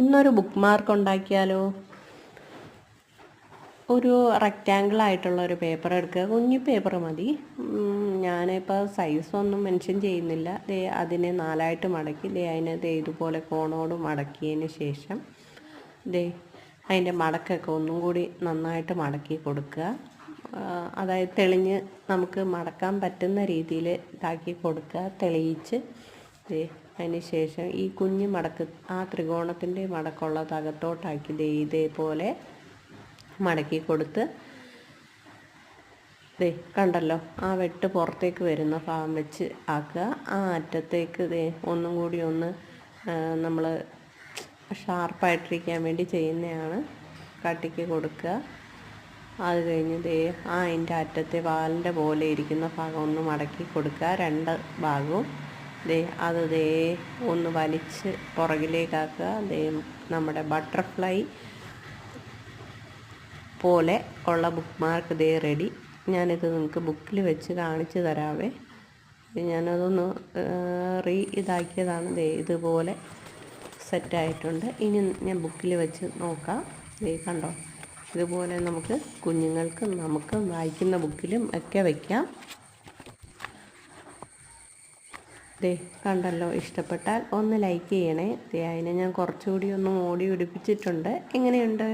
ഇന്നൊരു book mark ഉണ്ടാക്കിയാലോ? ഒരു റെക്റ്റാങ്കിൾ ആയിട്ടുള്ള ഒരു പേപ്പർ എടുക്കുക. കുഞ്ഞു പേപ്പർ മതി. ഞാനിപ്പോൾ സൈസ് ഒന്നും മെൻഷൻ ചെയ്യുന്നില്ല. ദേ അതിനെ നാലായിട്ട് മടക്കി ദേ അതിനെ ദേ ഇതുപോലെ കോണോട് മടക്കിയതിന് ശേഷം ദേ അതിന്റെ മടക്കൊക്കെ ഒന്നും കൂടി നന്നായിട്ട് മടക്കി കൊടുക്കുക. അതായത് തെളിഞ്ഞ് നമുക്ക് മടക്കാൻ പറ്റുന്ന രീതിയിൽ ഇതാക്കി കൊടുക്കുക. തെളിയിച്ച് ദേ അതിന് ശേഷം ഈ കുഞ്ഞ് മടക്ക് ആ ത്രികോണത്തിന്റെ മടക്കുള്ള അകത്തോട്ടാക്കി ഇതേപോലെ മടക്കി കൊടുത്ത് ദേ കണ്ടല്ലോ ആ വെട്ട് പുറത്തേക്ക് വരുന്ന ഭാഗം വെച്ച് ആക്കുക. ആ അറ്റത്തേക്ക് ദേ ഒന്നും കൂടി ഒന്ന് നമ്മൾ ഷാർപ്പായിട്ടിരിക്കാൻ വേണ്ടി ചെയ്യുന്നതാണ് കട്ടിക്ക് കൊടുക്കുക. അത് കഴിഞ്ഞ് ദേ ആ അതിന്റെ അറ്റത്തെ വാലിന്റെ പോലെ ഇരിക്കുന്ന ഭാഗം ഒന്ന് മടക്കി കൊടുക്കുക. രണ്ട് ഭാഗവും ദേ അത് ദേ ഒന്ന് വലിച്ച് പുറകിലേക്കാക്കുക. ദേ നമ്മുടെ ബട്ടർഫ്ലൈ പോലെ ഉള്ള ബുക്ക് മാർക്ക് ദേ റെഡി ഞാനിത് നിങ്ങൾക്ക് ബുക്കിൽ വെച്ച് കാണിച്ചു തരാവേ. ഞാനതൊന്ന് റീ ഇതാക്കിയതാണ്. ദേ ഇതുപോലെ സെറ്റായിട്ടുണ്ട് ഇനി ഞാൻ ബുക്കിൽ വെച്ച് നോക്കാം. ദേ കണ്ടോ? ഇതുപോലെ നമുക്ക് കുഞ്ഞുങ്ങൾക്കും നമുക്ക് വായിക്കുന്ന ബുക്കിലും ഒക്കെ വയ്ക്കാം ദേ കണ്ടല്ലോ ഇഷ്ടപ്പെട്ടാൽ ഒന്ന് ലൈക്ക് ചെയ്യണേ. ദേ അതിനെ ഞാൻ കുറച്ചുകൂടി ഒന്ന് ഓടി പിടിപ്പിച്ചിട്ടുണ്ട്. എങ്ങനെയുണ്ട്?